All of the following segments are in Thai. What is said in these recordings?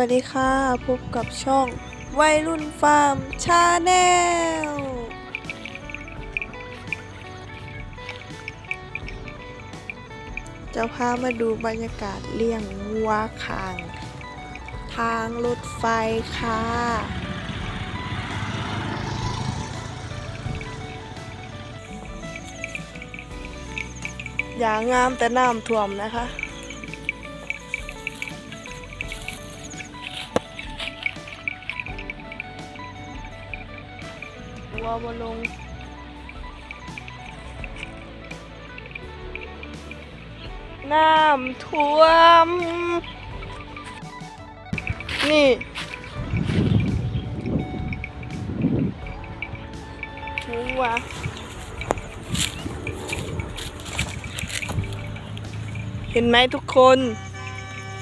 วัสดีค่ะ พบกับช่องวัยรุ่นฟาร์มชาแนล จะพามาดูบรรยากาศเลี้ยงวัวคาง ทางรถไฟค่ะ อย่างงามแต่น้ำท่วมนะคะ วัวบลงน้ำท่วม นี่วัวเห็นไหมทุกคน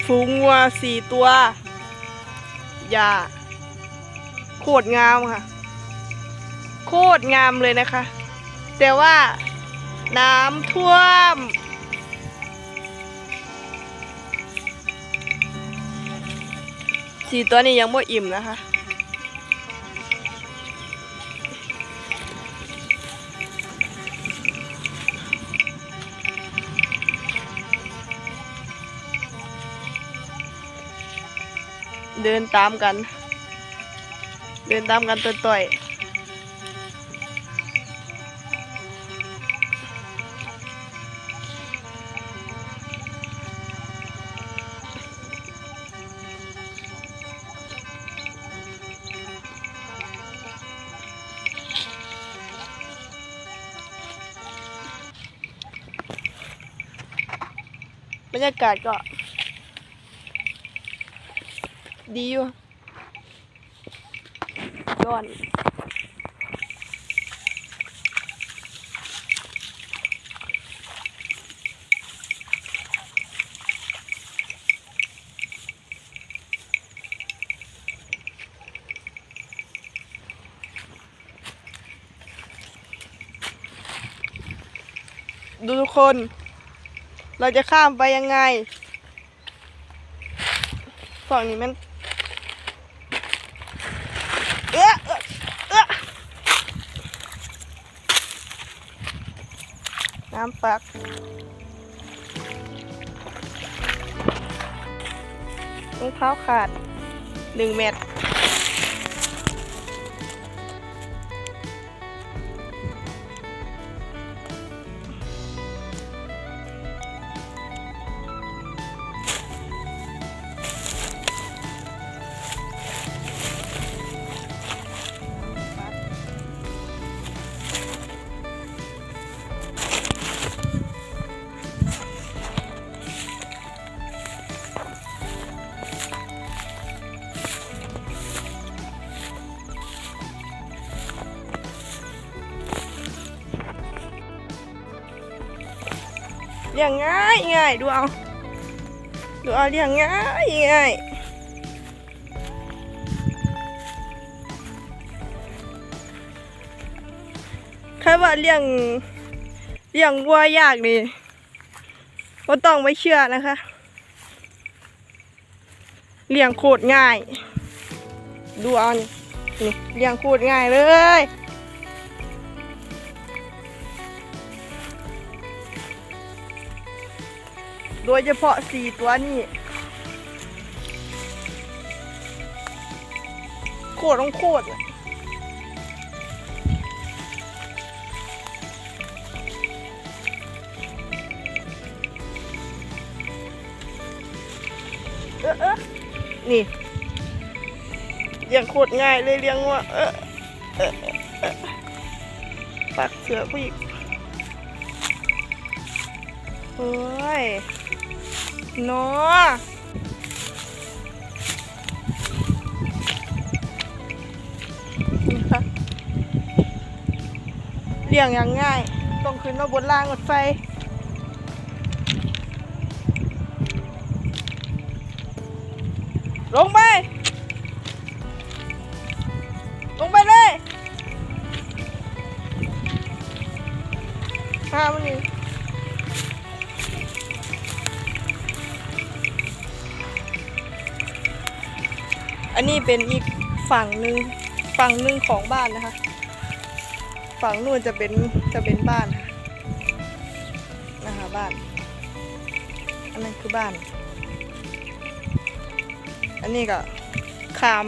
ฝูงวัวสี่ตัว อย่า โคตรงามค่ะ โคตรงามเลยนะคะ แต่ว่าน้ำท่วม สีตัวนี้ยังไม่อิ่มนะคะ เดินตามกัน เดินตามกันต่อยๆากาศก็ ดีอยู่ร้อนดูทุกคน เราจะข้ามไปยังไง ฝั่งนี้มัน เอ๊ะเอ๊ะเอ๊ะน้ำปักรองเท้าขาดหนึ่งเมตรายง่ายดูเอา ดูเอาเลี้ยงง่ายง่ายใครว่าเลี้ยงเลี้ยงวัวยากนี่ก็ต้องไม่เชื่อนะคะเลี้ยงโคตรง่าย ดูเอานี่นี่เลี้ยงโคตรง่ายเลย โดยเฉพาะสี่ตัวนี้โคตรต้องโคตรเออเออนี่เลี้ยงโคตรง่ายเลยเลี้ยงว่าเออเออเออปักเสือผู้หญิงโอ้ยะนี่ค่ะเลี้ยงอย่างง่าย ต้องขึ้นมาบนรางรถไฟลงไป อันนี้เป็นอีกฝั่งหนึ่งฝั่งหนึ่งของบ้านนะคะ ฝั่งนู่นจะเป็นจะเป็นบ้านนะคะบ้าน อันนั้นคือบ้าน อันนี้ก็ขาม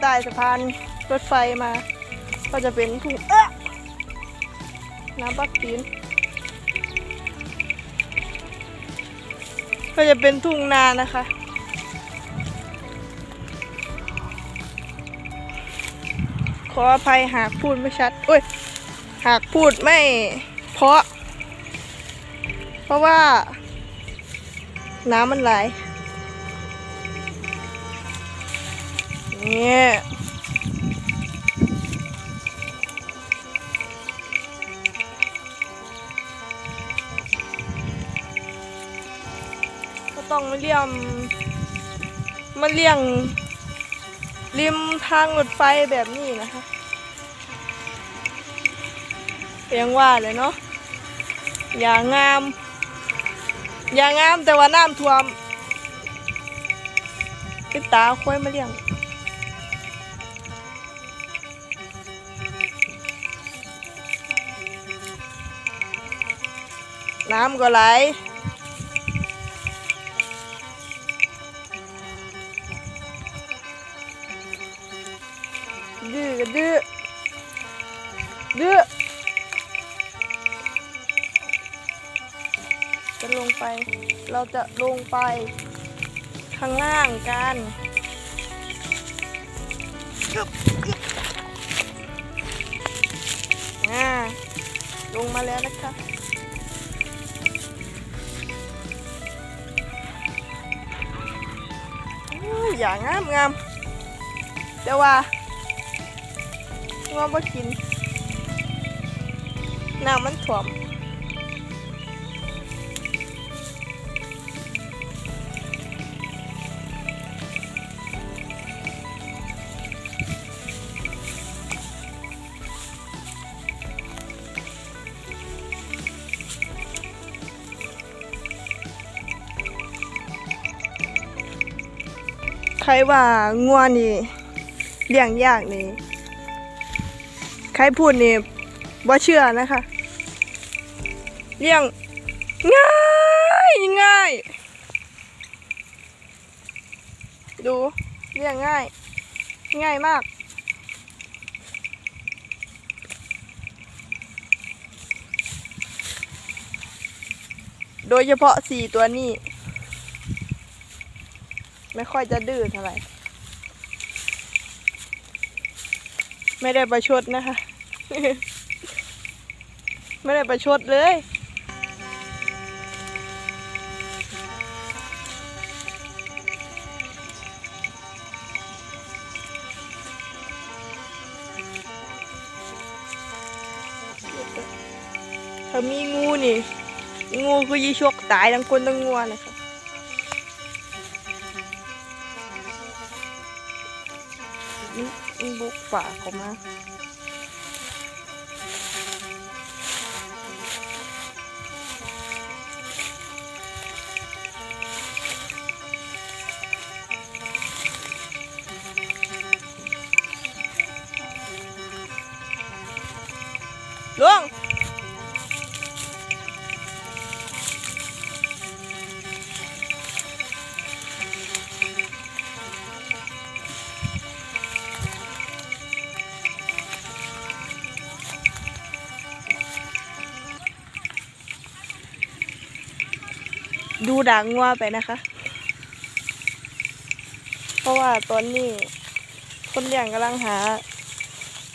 ใต้สะพานรถไฟมา ก็จะเป็นทุ่งเอ๊ะน้ำปักตีนก็จะเป็นทุ่งนานะคะ ขออภัยหากพูดไม่ชัดโอ้ย หากพูดไม่เพราะ เพราะว่า น้ำมันไหลเนี่ยก็ต้องมาเลี่ยมมาเลี่ยง ริมทางรถไฟแบบนี้นะคะยังว่าเลยเนาะอย่างงาม อย่างงามแต่ว่าน้ำท่วมติดตาค่อยมาเลี้ยงน้ำก็ไหล ดื้อก็ดื้อดื้อจะลงไป เราจะลงไป ข้างล่างกันอ่าลงมาแล้วนะคะอู้อย่างงามงามแต่ว่า ว่าบ่กินน้ำมันถ่วมใครว่างัวนี่เลี้ยงยากนี่ รพูดนี่ว่าเชื่อนะคะเลี้ยงง่ายง่าย ดูเลี้ยงง่าย ง่ายมากโดยเฉพาะสี่ตัวนี้ ไม่ค่อยจะดื้อเท่าไหร่ ไม่ได้ประชดนะคะ ไม่ได้ประชดเลยถ้ามีงูนี่ งูคือยีชกตายทั้งคนทั้งงัวนะคะมันบุกฝาเขามา ดูด่างงัวไปนะคะ เพราะว่าตอนนี้ คนเลี้ยงกำลังหา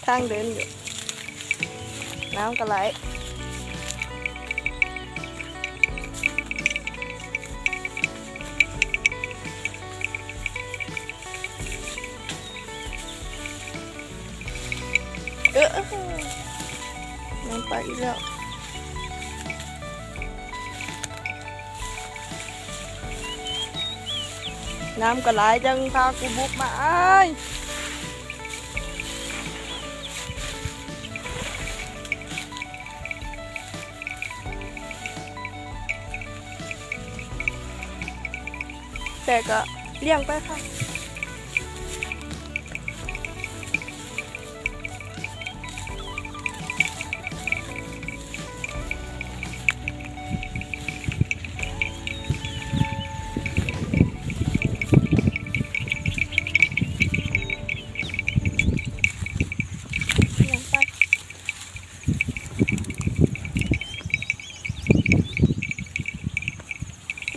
ทางเดินอยู่ น้ำก็ไหลเออน้ำไปอีกแล้ว น้ำก็ไหลจังพากูบุกม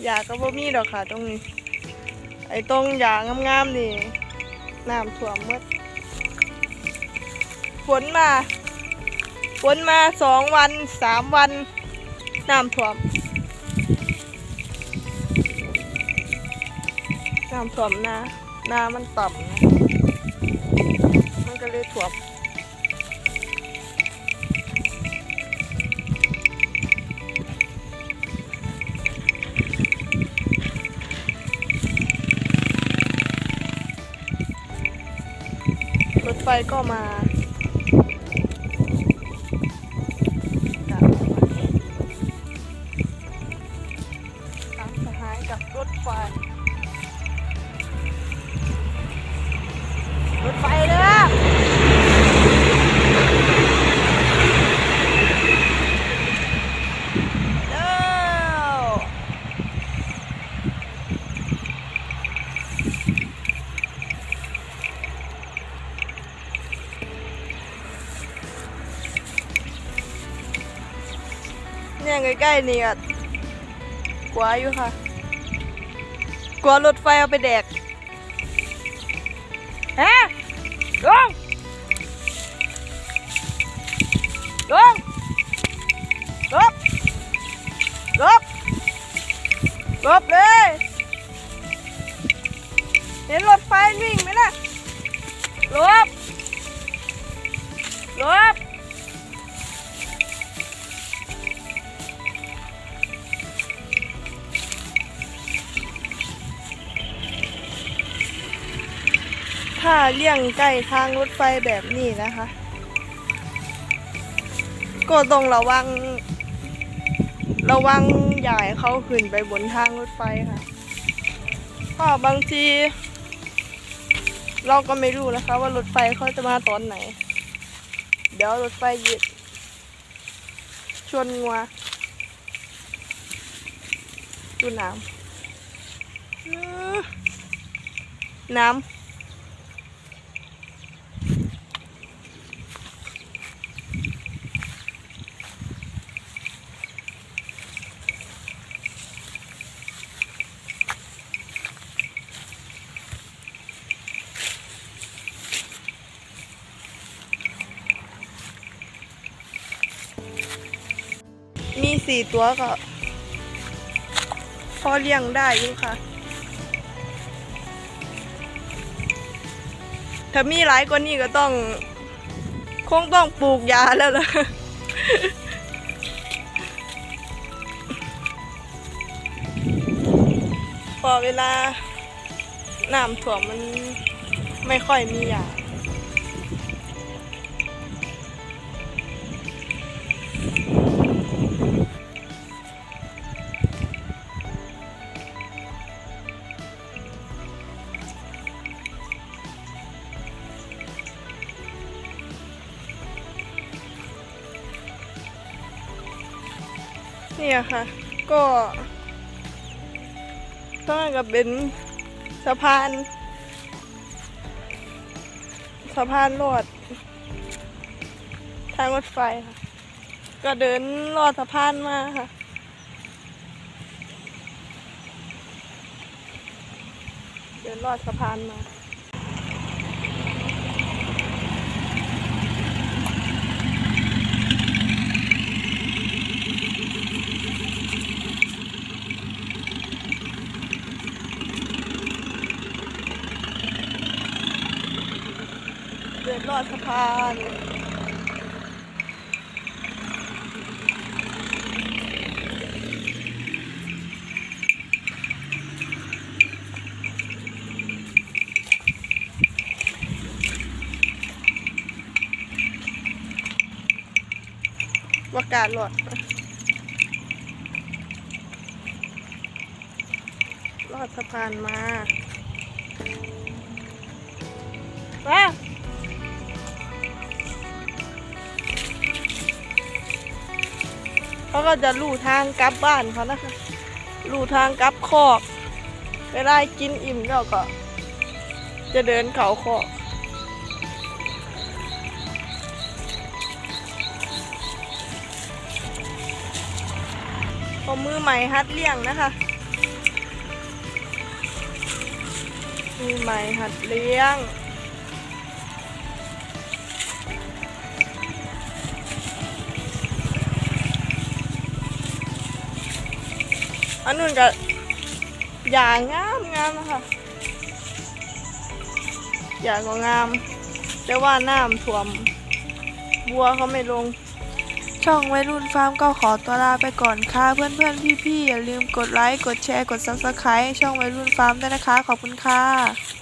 ยาก็บ่มีดอกค่ะ ตรงนี้ ไอ้ตรงยางามๆนี่น้ำท่วมหมดฝนมาฝนมาสองวันสามวันน้ำท่วมน้ำท่วมนานามันต่ำนะมันก็เลยท่วม ฟก็มาตามสหายกับรถไฟ รถไฟเด้อ เด้อเนี่ยใกล้ๆนี่อะกลัวอยู่ค่ะ กลัวรถไฟเอาไปแดกฮะลงลงลบลบลบเลย เห็นรถไฟวิ่งไหมล่ะลบลบ ถ้าเลี่ยงใกล้ทางรถไฟแบบนี้นะคะ ก็ต้องระวัง ระวังอย่าให้เขาขึ้นไปบนทางรถไฟค่ะเพราะบางที เราก็ไม่รู้นะคะ ว่ารถไฟเขาจะมาตอนไหน เดี๋ยวรถไฟหยุดชนงัวดูน้ำน้ำ มีสี่ตัวก็พอเลี้ยงได้อยู่ค่ะ ถ้ามีหลายกว่านี้ก็ต้อง คงต้องปลูกยาแล้วล่ะพอเวลาน้ำถ่วมมันไม่ค่อยมียา เนี่ยค่ะ ก็ต้องกับเป็นสะพานสะพานลอด ทางรถไฟค่ะ ก็เดินลอดสะพานมาค่ะเดินลอดสะพานมา เดินลอดสะพานว่ากาศหลอดลอดสะพานมามา ก็จะลู่ทางกลับบ้านเขานะคะลู่ทางกลับคอกเวลากินอิ่มแล้วก็ จะเดินเขาคอกพอมือใหม่ฮัดเลี้ยงนะคะ มือใหม่หัดเลี้ยง อันนู้นก็อย่างงามงามนะคะอย่างก็งาม แต่ว่าน้ำท่วม บัวเขาไม่ลง ช่องวัยรุ่นฟาร์มก็ขอตัวลาไปก่อนค่ะ เพื่อนๆพี่ๆ อย่าลืมกดไลค์ กดแชร์ กดซับสไคร b e ช่องวัยรุ่นฟาร์มด้วยนะคะ ขอบคุณค่ะ